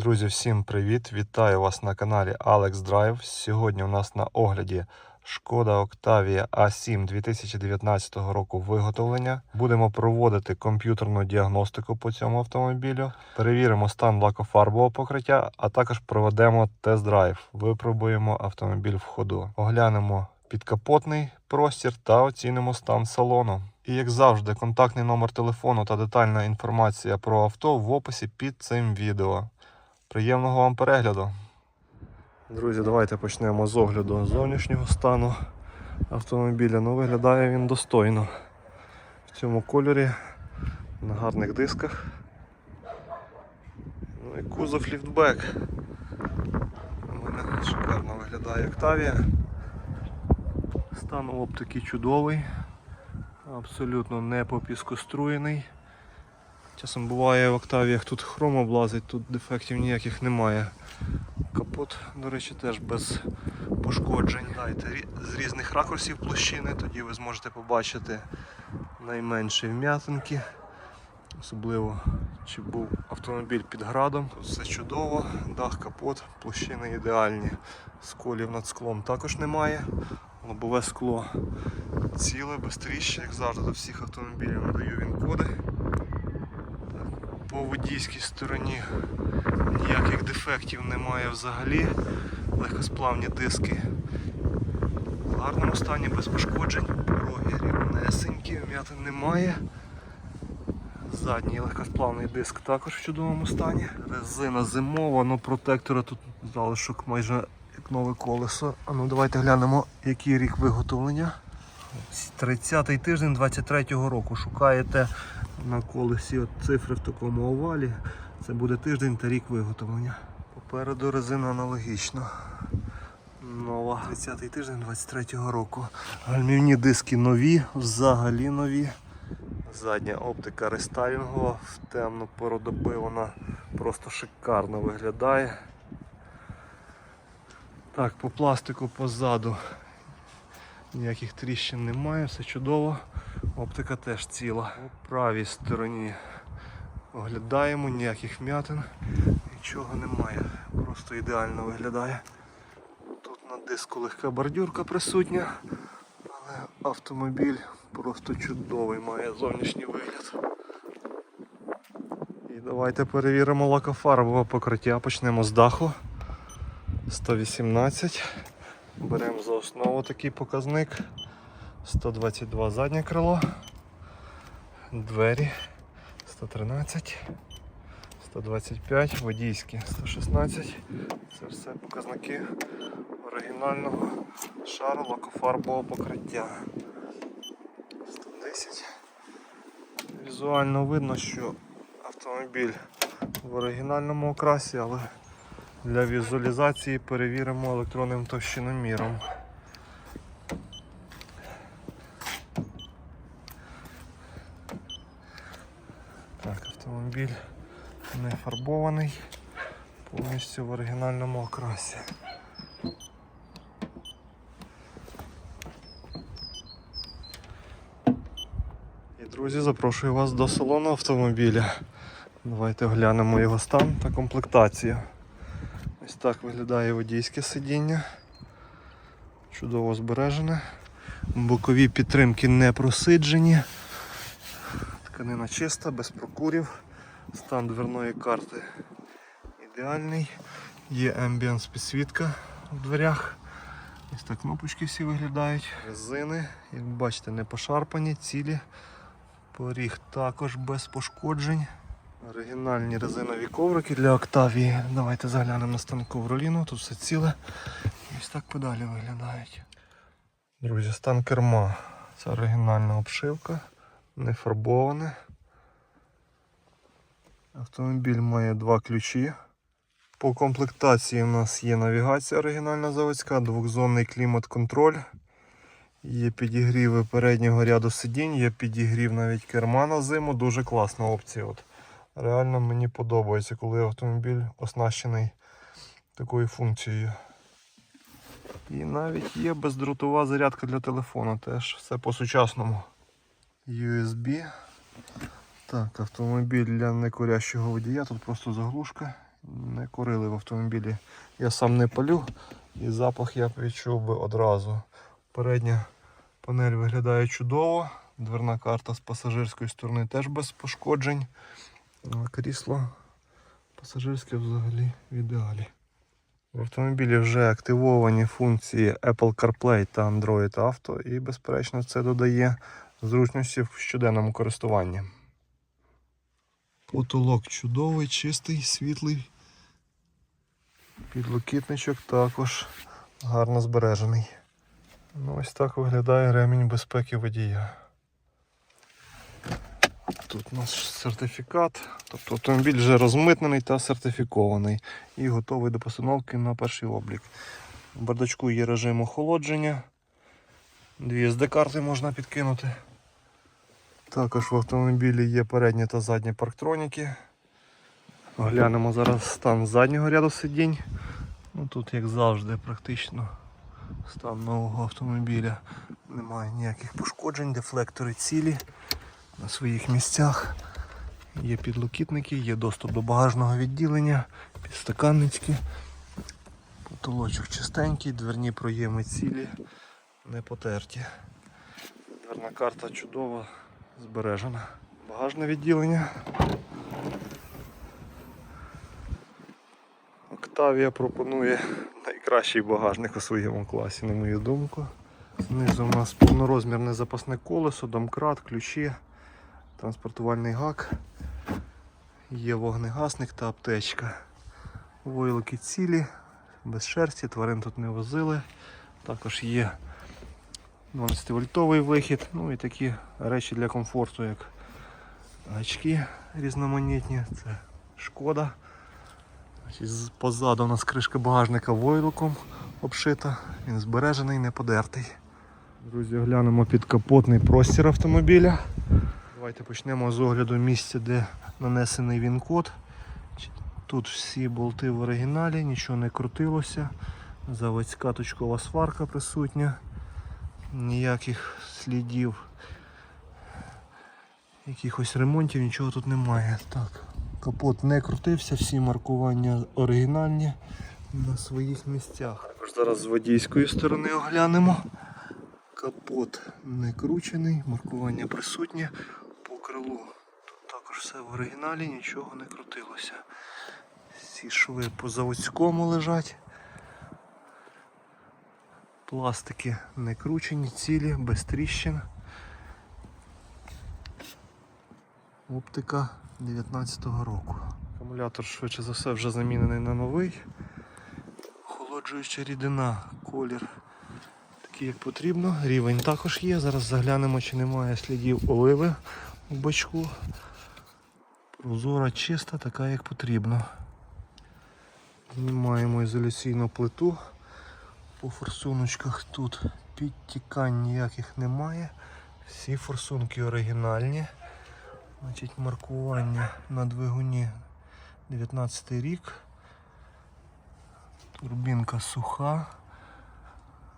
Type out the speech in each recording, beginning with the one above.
Друзі, всім привіт! Вітаю вас на каналі Alex Drive. Сьогодні у нас на огляді Шкода Octavia A7 2019 року виготовлення. Будемо проводити комп'ютерну діагностику по цьому автомобілю. Перевіримо стан лакофарбового покриття, а також проведемо тест-драйв. Випробуємо автомобіль в ходу. Оглянемо підкапотний простір та оцінимо стан салону. І як завжди, контактний номер телефону та детальна інформація про авто в описі під цим відео. Приємного вам перегляду. Друзі, давайте почнемо з огляду зовнішнього стану автомобіля. Ну, виглядає він достойно. В цьому кольорі, на гарних дисках. Ну і кузов ліфтбек. У мене шикарно виглядає Octavia. Стан оптики чудовий, абсолютно не попіскоструєний. Часом буває в Октавіях тут хром облазить, тут дефектів ніяких немає. Капот, до речі, теж без пошкоджень. Дайте з різних ракурсів площини, тоді ви зможете побачити найменші вм'ятинки. Особливо чи був автомобіль під градом. Тут все чудово, дах, капот, площини ідеальні. Сколів над склом також немає. Лобове скло ціле, без тріщин, як завжди до всіх автомобілів надаю він коди. По водійській стороні ніяких дефектів немає взагалі. Легкосплавні диски в гарному стані, без пошкоджень, пороги рівнесенькі, вм'ятин немає. Задній легкосплавний диск також в чудовому стані. Резина зимова, але протектора тут залишок майже як нове колесо. А ну давайте глянемо, який рік виготовлення. 30-й тиждень 23-го року. Шукаєте на колесі от цифри в такому овалі. Це буде тиждень та рік виготовлення. Попереду резина аналогічно. Нова. 30-й тиждень 23-го року. Гальмівні диски нові, взагалі нові. Задня оптика рестайлінгова, в темну вона просто шикарно виглядає. Так, по пластику позаду ніяких тріщин немає, все чудово. Оптика теж ціла. У правій стороні оглядаємо, ніяких вм'ятин, нічого немає. Просто ідеально виглядає. Тут на диску легка бордюрка присутня, але автомобіль просто чудовий, має зовнішній вигляд. І давайте перевіримо лакофарбове покриття. Почнемо з даху. 118. Беремо за основу такий показник. 122 заднє крило. Двері 113, 125, водійські 116. Це все показники оригінального шару лакофарбового покриття. 110. Візуально видно, що автомобіль в оригінальному окрасі, але для візуалізації перевіримо електронним товщиноміром. Так, автомобіль не фарбований, повністю в оригінальному окрасі. І, друзі, запрошую вас до салону автомобіля. Давайте оглянемо його стан та комплектацію. Ось так виглядає водійське сидіння. Чудово збережене. Бокові підтримки не просиджені. Тканина чиста, без прокурів. Стан дверної карти ідеальний. Є Ambience підсвітка в дверях. Ось так кнопочки всі виглядають. Резини, як бачите, не пошарпані, цілі. Поріг також без пошкоджень. Оригінальні резинові коврики для Октавії. Давайте заглянемо на стан ковроліну. Тут все ціле. Ось так педалі виглядають. Друзі, стан керма. Це оригінальна обшивка, не фарбоване. Автомобіль має два ключі. По комплектації у нас є навігація оригінальна заводська, двохзонний клімат-контроль. Є підігріви переднього ряду сидінь, є підігрів навіть керма на зиму. Дуже класна опція. От. Реально мені подобається, коли автомобіль оснащений такою функцією. І навіть є бездротова зарядка для телефону, теж все по-сучасному. USB. Так, автомобіль для некурящого водія, тут просто заглушка не курили в автомобілі. Я сам не палю і запах я відчув би одразу. Передня панель виглядає чудово. Дверна карта з пасажирської сторони теж без пошкоджень. Крісло пасажирське взагалі в ідеалі. В автомобілі вже активовані функції Apple CarPlay та Android Auto і, безперечно, це додає зручності в щоденному користуванні. Потолок чудовий, чистий, світлий. Підлокітничок також гарно збережений. Ну, ось так виглядає ремінь безпеки водія. Тут наш сертифікат, тобто автомобіль вже розмитнений та сертифікований і готовий до постановки на перший облік. В бардачку є режим охолодження. Дві SD-карти можна підкинути. Також в автомобілі є передні та задні парктроніки. Оглянемо зараз стан заднього ряду сидінь. Ну, тут, як завжди, практично стан нового автомобіля. Немає ніяких пошкоджень, дефлектори цілі на своїх місцях. Є підлокітники, є доступ до багажного відділення, підстаканнички. Потолочок чистенький, дверні проєми цілі, не потерті. Дверна карта чудова, збережена. Багажне відділення. Октавія пропонує найкращий багажник у своєму класі, на мою думку. Знизу у нас повнорозмірне запасне колесо, домкрат, ключі, транспортувальний гак. Є вогнегасник та аптечка. Войлоки цілі, без шерсті, тварин тут не возили. Також є 12-вольтовий вихід, ну і такі речі для комфорту, як гачки різноманітні, це шкода. Позаду у нас кришка багажника войлоком обшита, він збережений, не подертий. Друзі, оглянемо підкапотний простір автомобіля. Давайте почнемо з огляду місця, де нанесений він-код. Тут всі болти в оригіналі, нічого не крутилося. Заводська точкова сварка присутня. Ніяких слідів, якихось ремонтів, нічого тут немає. Так, капот не крутився, всі маркування оригінальні на своїх місцях. Також зараз з водійської сторони оглянемо. Капот не кручений, маркування присутнє по крилу. Тут також все в оригіналі, нічого не крутилося. Всі шви по заводському лежать. Пластики не кручені, цілі, без тріщин. Оптика 19-го року. Акумулятор швидше за все вже замінений на новий. Охолоджуюча рідина, колір такий як потрібно. Рівень також є. Зараз заглянемо, чи немає слідів оливи у бачку. Прозора, чиста, така як потрібно. Знімаємо ізоляційну плиту. По форсуночках тут підтікань ніяких немає. Всі форсунки оригінальні. Значить, маркування на двигуні 19 рік. Турбінка суха.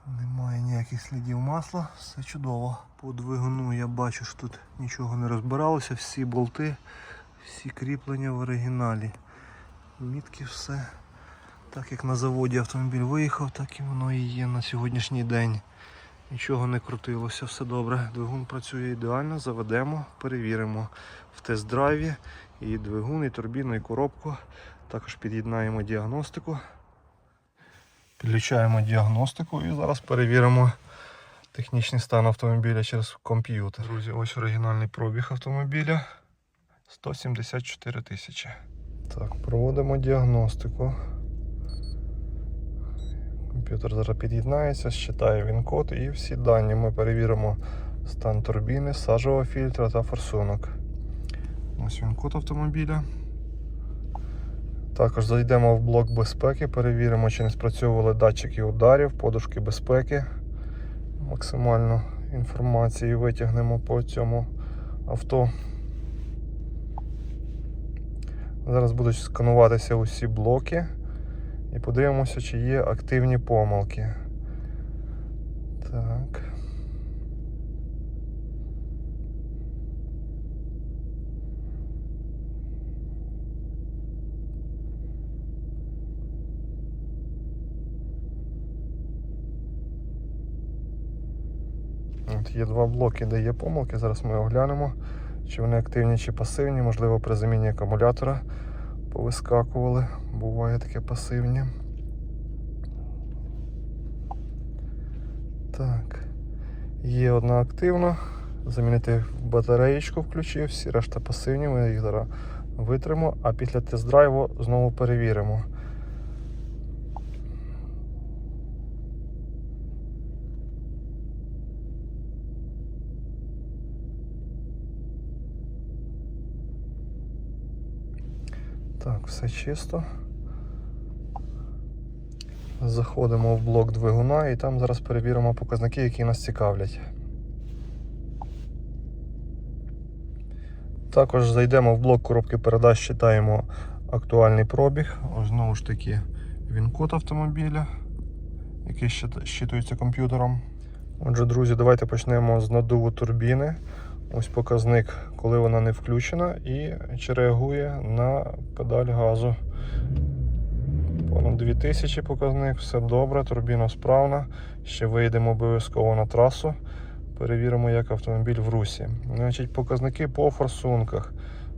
Немає ніяких слідів масла, все чудово. По двигуну я бачу, що тут нічого не розбиралося, всі болти, всі кріплення в оригіналі. Мітки все. Так як на заводі автомобіль виїхав, так і воно і є на сьогоднішній день. Нічого не крутилося, все добре. Двигун працює ідеально, заведемо, перевіримо в тест-драйві і двигун, і турбіну, і коробку. Також під'єднаємо діагностику. Підключаємо діагностику і зараз перевіримо технічний стан автомобіля через комп'ютер. Друзі, ось оригінальний пробіг автомобіля 174 тисячі. Так, проводимо діагностику. Комп'ютер зараз під'єднається, считає він код і всі дані ми перевіримо стан турбіни, сажового фільтра та форсунок. Ось він код автомобіля. Також зайдемо в блок безпеки, перевіримо, чи не спрацьовували датчики ударів, подушки безпеки. Максимально інформації витягнемо по цьому авто. Зараз будуть скануватися усі блоки і подивимося, чи є активні помилки. Так. От Є два блоки, де є помилки. Зараз ми оглянемо, чи вони активні чи пасивні, можливо, при заміні акумулятора повискакували. Буває таке пасивні. Так. Є одна активна. Замінити батареєчку включив, всі решта пасивні, ми їх зараз витримо, а після тест-драйву знову перевіримо. Так, все чисто. Заходимо в блок двигуна і там зараз перевіримо показники, які нас цікавлять. Також зайдемо в блок коробки передач, читаємо актуальний пробіг. Ось знову ж таки він код автомобіля, який щит- щитується комп'ютером. Отже, друзі, давайте почнемо з надуву турбіни. Ось показник, коли вона не включена, і чи реагує на педаль газу. Понад 2000 показник, все добре, турбіна справна. Ще вийдемо обов'язково на трасу. Перевіримо, як автомобіль в русі. Значить, показники по форсунках.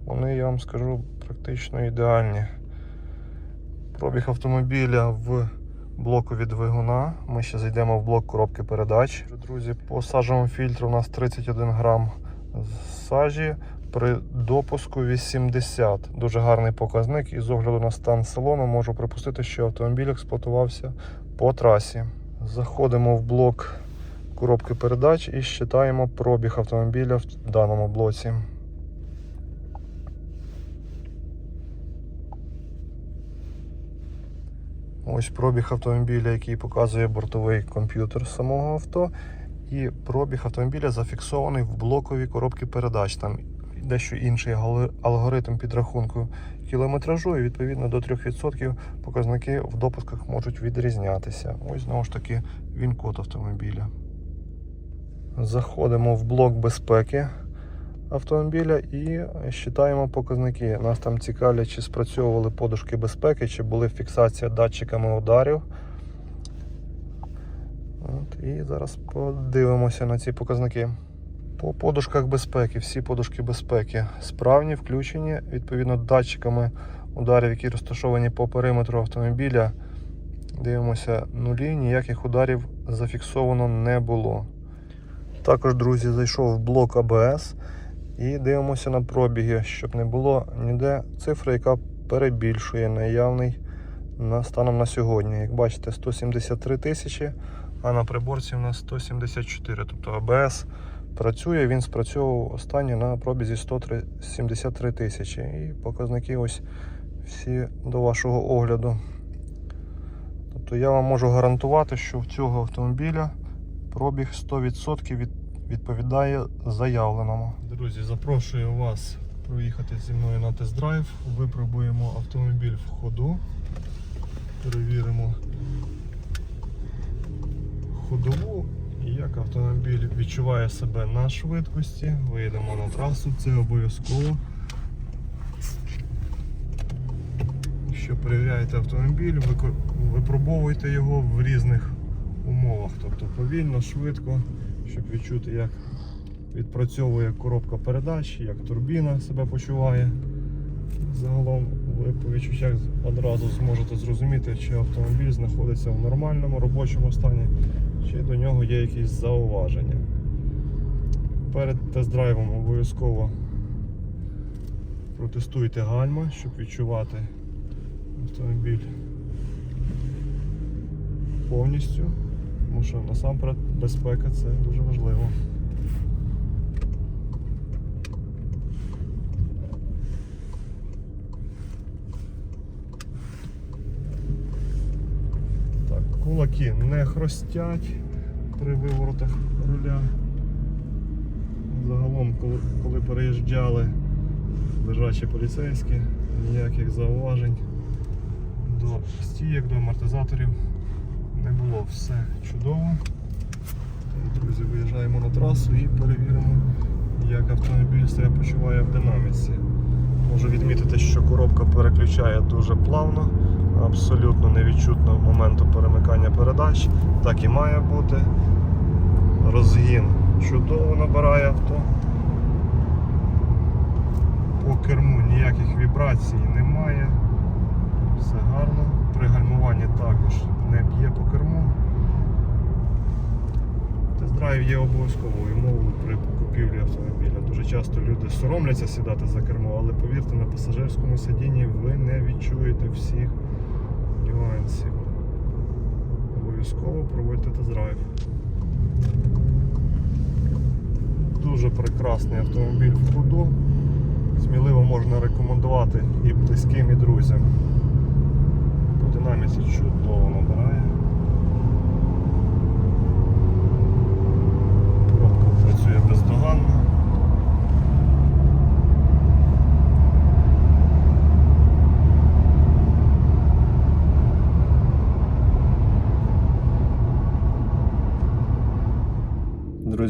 Вони, я вам скажу, практично ідеальні. Пробіг автомобіля в блоку від двигуна. Ми ще зайдемо в блок коробки передач. Друзі, по сажовому фільтру у нас 31 грам сажі. При допуску 80. Дуже гарний показник. І з огляду на стан салону можу припустити, що автомобіль експлуатувався по трасі. Заходимо в блок коробки передач і считаємо пробіг автомобіля в даному блоці. Ось пробіг автомобіля, який показує бортовий комп'ютер самого авто. І пробіг автомобіля зафіксований в блоковій коробці передач. Там дещо інший алгоритм підрахунку кілометражу, і відповідно до 3% показники в допусках можуть відрізнятися. Ось знову ж таки він код автомобіля. Заходимо в блок безпеки автомобіля і считаємо показники. Нас там цікавлять, чи спрацьовували подушки безпеки, чи були фіксація датчиками ударів. От, і зараз подивимося на ці показники. По подушках безпеки, всі подушки безпеки справні, включені відповідно датчиками ударів, які розташовані по периметру автомобіля. Дивимося нулі, ніяких ударів зафіксовано не було. Також, друзі, зайшов в блок АБС і дивимося на пробіги, щоб не було ніде цифри, яка перебільшує наявний на станом на сьогодні. Як бачите, 173 тисячі, а на приборці у нас 174. Тобто АБС працює, він спрацьовував останній на пробізі 173 тисячі. І показники ось всі до вашого огляду. Тобто я вам можу гарантувати, що в цього автомобіля пробіг 100% від, відповідає заявленому. Друзі, запрошую вас проїхати зі мною на тест-драйв. Випробуємо автомобіль в ходу. Перевіримо ходову і як автомобіль відчуває себе на швидкості. Виїдемо на трасу, це обов'язково. Якщо перевіряєте автомобіль, випробовуйте його в різних умовах. Тобто повільно, швидко, щоб відчути, як відпрацьовує коробка передач, як турбіна себе почуває. Загалом ви по відчуттях одразу зможете зрозуміти, чи автомобіль знаходиться в нормальному робочому стані, чи до нього є якісь зауваження. Перед тест-драйвом обов'язково протестуйте гальма, щоб відчувати автомобіль повністю, тому що насамперед безпека це дуже важливо. Так, кулаки не хростять при виворотах руля. Загалом, коли, коли переїжджали лежачі поліцейські, ніяких зауважень до стійок, до амортизаторів не було все чудово. Друзі, виїжджаємо на трасу і перевіримо, як автомобіль себе почуває в динаміці. Можу відмітити, що коробка переключає дуже плавно, абсолютно невідчутно моменту перемикання передач. Так і має бути. Розгін Чудово набирає авто. По керму ніяких вібрацій немає. Все гарно. При гальмуванні також не б'є по керму. Тест-драйв є обов'язковою мовою при купівлі автомобіля. Дуже часто люди соромляться сідати за кермо, але повірте, на пасажирському сидінні ви не відчуєте всіх нюансів. Обов'язково проводьте тест-драйв. Дуже прекрасний автомобіль в ходу. Сміливо можна рекомендувати і близьким, і друзям. По динаміці чудово набирає. Коробка працює бездоганно.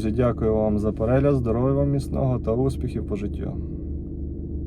Друзі, дякую вам за перегляд, здоров'я вам міцного та успіхів по життю.